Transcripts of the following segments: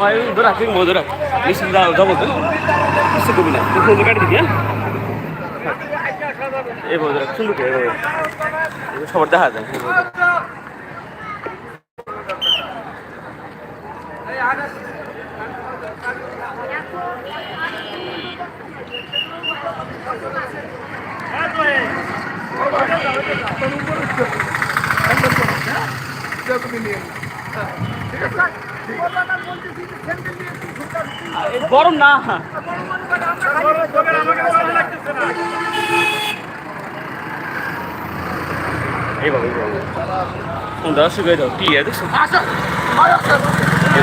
হয় ধরা ঠিক মো ধরা নিশ্চিত যাব তো কিছু কবি না। তুই ফোন কাটি দিবি এই সবার দেখা যায় বউ ধরা। গরম না। এই বাবা এই শুরু করে দাও ক্লিয়ার দেখছ? এই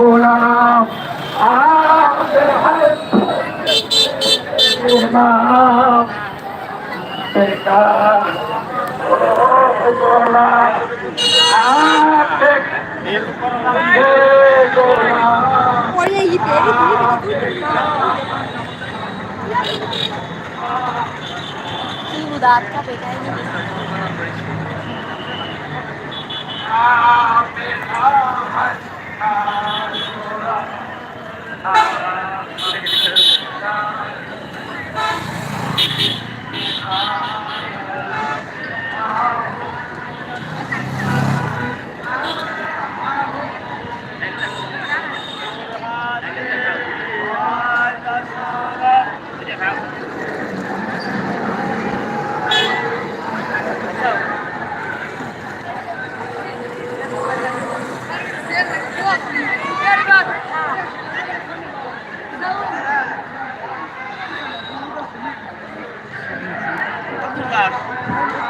مولانا عبد الحق إمام إمام مولانا عبد दांत का बेटा है Star.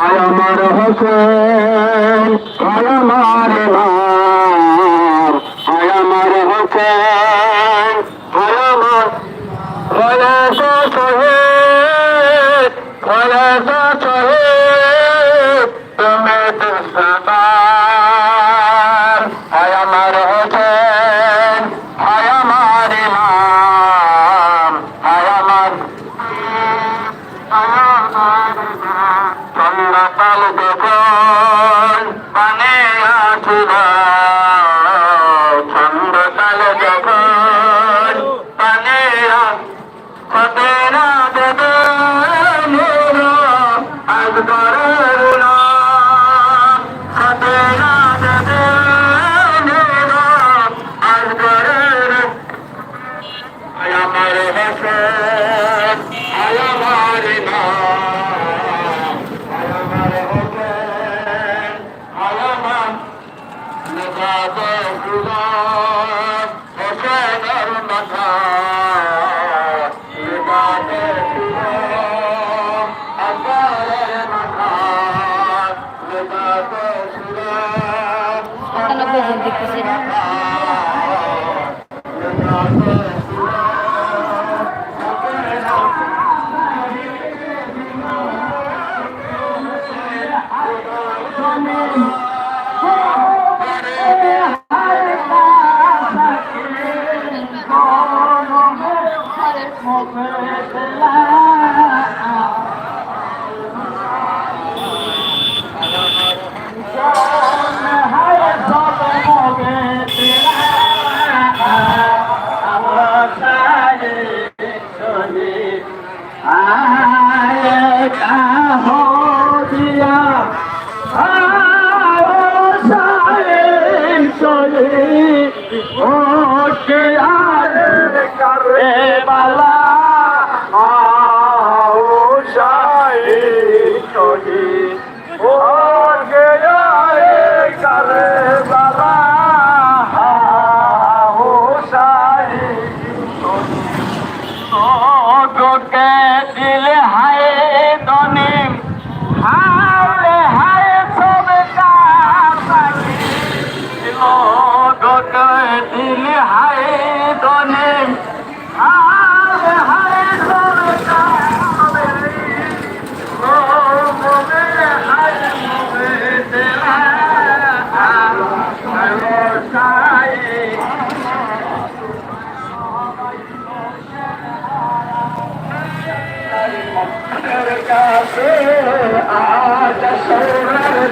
আমার হুসেন আমার নাম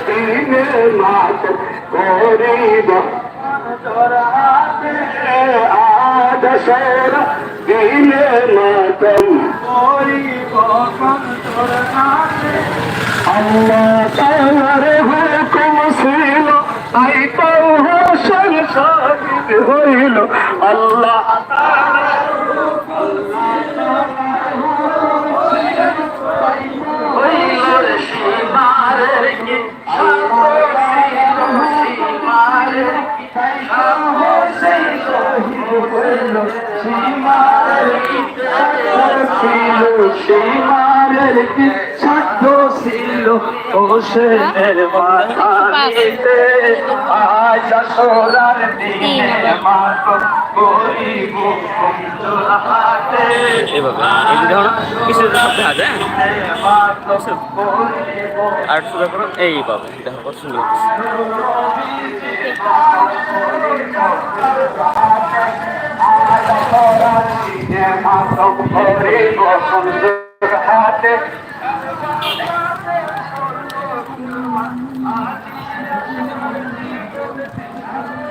দিন মাছ করিব তোরা দশরা দিলে মাতম করিব আল্লাহ তাআলার হুকুম ছিল তাই তো হোসেন শহীদ হইল আল্লাহ হইল সীমারের হইল ছিল হোসেনের মাথা নিতে আজ সোরার দিনে মাতো এই কিছু দেখা যায় আর শুরু করো এইভাবে দেখো কত সুন্দর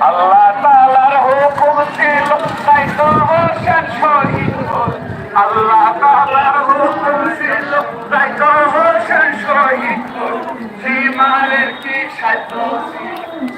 আল্লাহ তাআলার হুকুম ছিল তাই তো হোসেন শহীদ হল। আল্লাহ তাআলার হুকুম ছিল তাই তো হোসেন শহীদ হল। সীমারের কি সাধ্য ছিল সীমারের কি সাধ্য ছিল হোসেনের মাথা নিতে আজ আসর आए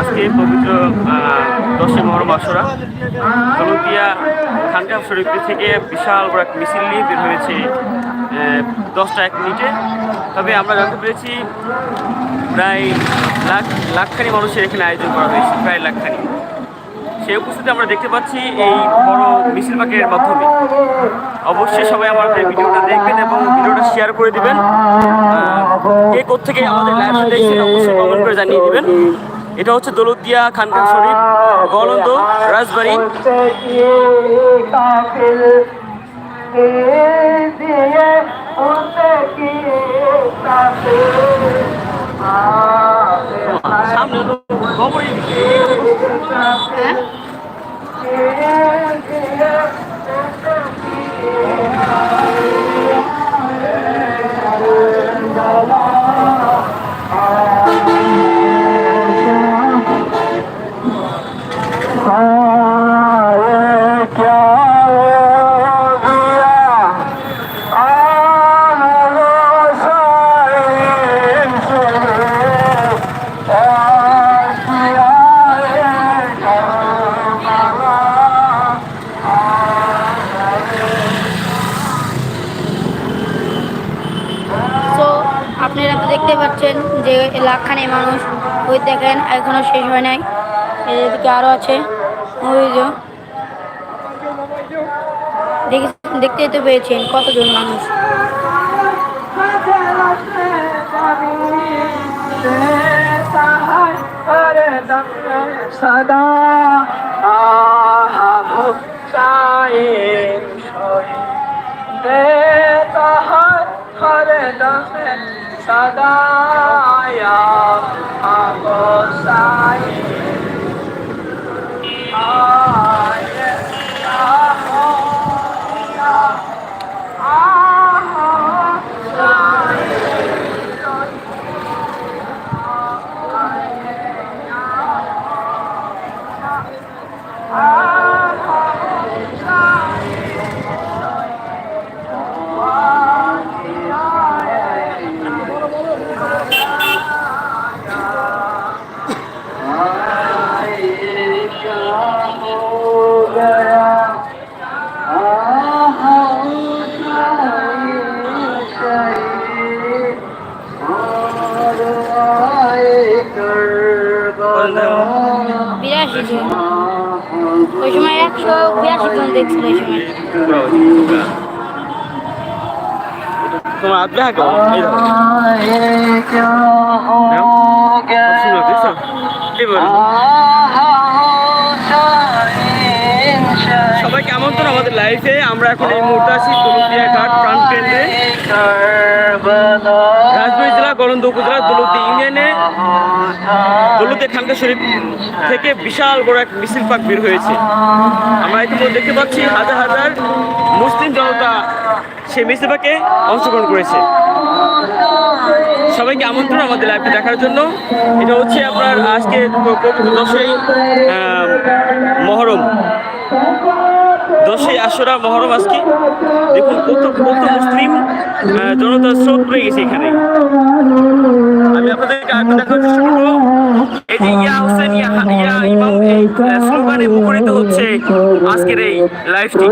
আজকে পবিত্র দশই মহরম আসরা হলুদিয়া খানকা শরীফ থেকে বিশাল বড় এক মিছিল নিয়ে বের হয়েছে দশটা এক মিনিটে। তবে আমরা জানতে পেরেছি, প্রায় লাখ, লাখখানি মানুষের এখানে আয়োজন করা হয়েছে, প্রায় লাখখানি। সেই উপস্থিতি আমরা দেখতে পাচ্ছি এই বড় মিছিল মাধ্যমে। অবশ্যই সবাই আমাদের ভিডিওটা দেখবেন এবং ভিডিওটা শেয়ার করে দিবেন। কে কোথেকে আমাদের লাইভটা দেখছেন অবশ্যই কমেন্ট করে জানিয়ে দিবেন। এটা হচ্ছে দৌলতদিয়া খানকা শরীফ গলন্দ রাজবাড়ি। সামনে 버블이. লাখখানে মানুষ ওই দেখেন, এখনও শেষ হয় নাই। এদিকে আরও আছে। ওই যে তো পেয়েছেন কতজন মানুষ। সদা চায়ের দেতা হর দমে সদায়া আগোসাই আয় জন ওই সময় একশো বিরাশি জন দেখছিল ওই সময়। তোমার এই দেখো। সবাই কেমন আমন্ত্রণ আমাদের লাইফে আমরা এখন এই মুহূর্তে আছি দৌলতিয়া ঘাট প্রাণ কেন্দ্রে রাজবাড়ী জেলা গলন্দ উপজেলা দৌলতি ইউনিয়নে। দৌলতিয়া খানকা শরীফ থেকে বিশাল বড় এক মিছিল পাক বের হয়েছে। আমরা ইতিমধ্যে দেখতে পাচ্ছি হাজার হাজার মুসলিম জনতা সেই মিছিল পাকে অংশগ্রহণ করেছে। সবাইকে আমন্ত্রণ আমাদের লাইভটি দেখার জন্য। এটা হচ্ছে আপনার আজকে দশই মহরম। দশই আশুরা মহরম আজকে। দেখুন কত কত মুসলিম জনতার স্রোত পড়ে গেছে এখানে। ইয়া হোসেন ইয়া ইমাম এই স্লোগানে মুখরিত হচ্ছে আজকের এই লাইভটি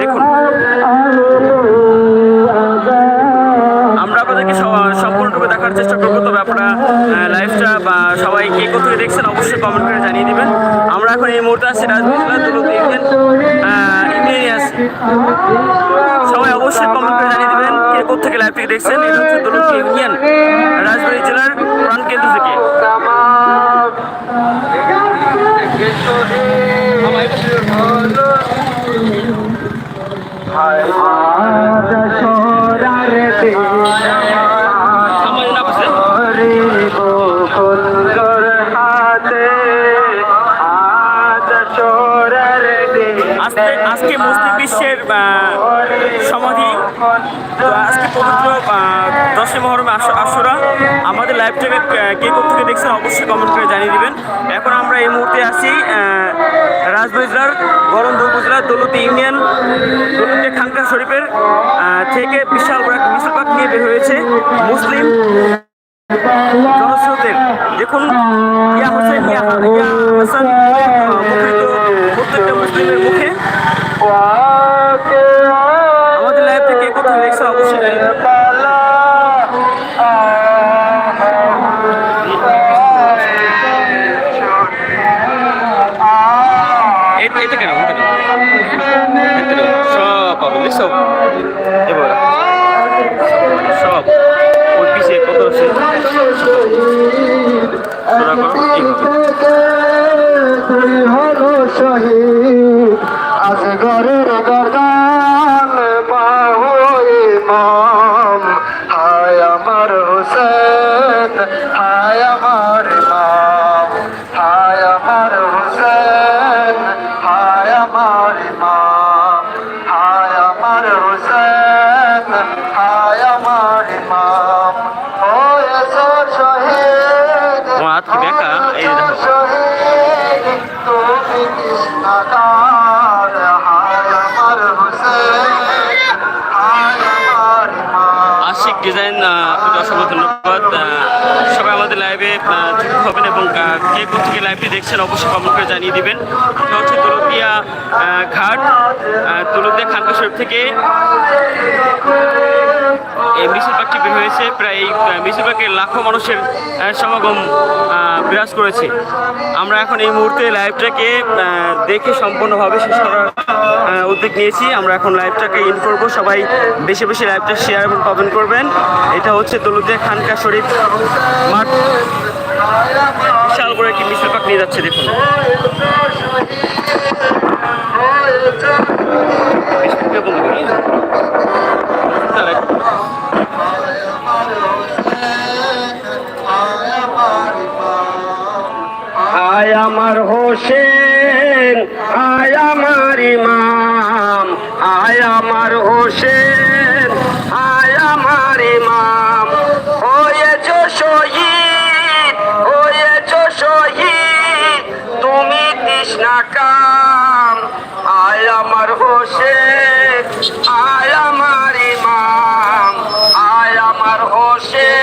দেখুন। আমরা আপনাদেরকে সম্পূর্ণরূপে দেখার চেষ্টা করব। তবে আপনারা লাইভটা বা সবাই কে কোথায় দেখছেন অবশ্যই কমেন্ট করে জানিয়ে দিবেন। আমরা এখন এই মুহূর্তে আছি ইউনিয়নে আছি সবাই অবশ্যই কমেন্ট করে জানিয়ে দিবেন। কে থেকে লাইভ থেকে দেখছেন? এটা হচ্ছে দুলুক ইউনিয়ন রাজবাড়ি জেলার প্রাণকেন্দ্র থেকে। আমার দশই মহরমে আশুরা আমাদের লাইভ থেকে কে- থেকে দেখছেন অবশ্যই কমেন্ট করে জানিয়ে দিবেন। এখন আমরা এই মুহূর্তে আছি রাজবাড়ী গরম উপজেলার দৌলতি ইউনিয়ন, দৌলতি খানকা শরীফের থেকে বিশাল বড় পাক নিয়ে বের হয়েছে মুসলিম জনস্রোতের। দেখুন ইয়া হোসেন, ইয়া হাসান। শহীদ আশিক ডিজাইন আপনাকে অসংখ্য ধন্যবাদ। সবাই আমাদের লাইভে যুক্ত হবেন এবং কে কোথেকে লাইভটি দেখছেন অবশ্যই কমেন্ট করে জানিয়ে দিবেন। এটা হচ্ছে তুলতিয়া ঘাট তুলতিয়া খানকা শরীফ থেকে। এই মিছিল পাকটি বের হয়েছে, প্রায় এই মিছিল পাকে লাখো মানুষের সমাগম বিরাজ করেছে। আমরা এখন এই মুহূর্তে লাইভটাকে দেখে সম্পূর্ণভাবে শেষ করার উদ্যোগ নিয়েছি। আমরা এখন লাইভটাকে ইন করব। সবাই বেশি বেশি লাইভটা শেয়ার এবং কমেন্ট করবেন। এটা হচ্ছে দৌলতিয়া খানকা শরীফ মাঠ। বিশাল করে একটি মিছিল পাক নিয়ে যাচ্ছে, দেখুন। আমার হোসেন, আয় আমার ইমাম, আয় আমার হোসেন, আয় আমার ইমাম। হয়েছ শহীদ হয়েছ শহীদ, তুমি তৃষ্ণা কাম। আয় আমার হোসেন, আয় আমার ইমাম, আয় আমার হোসেন।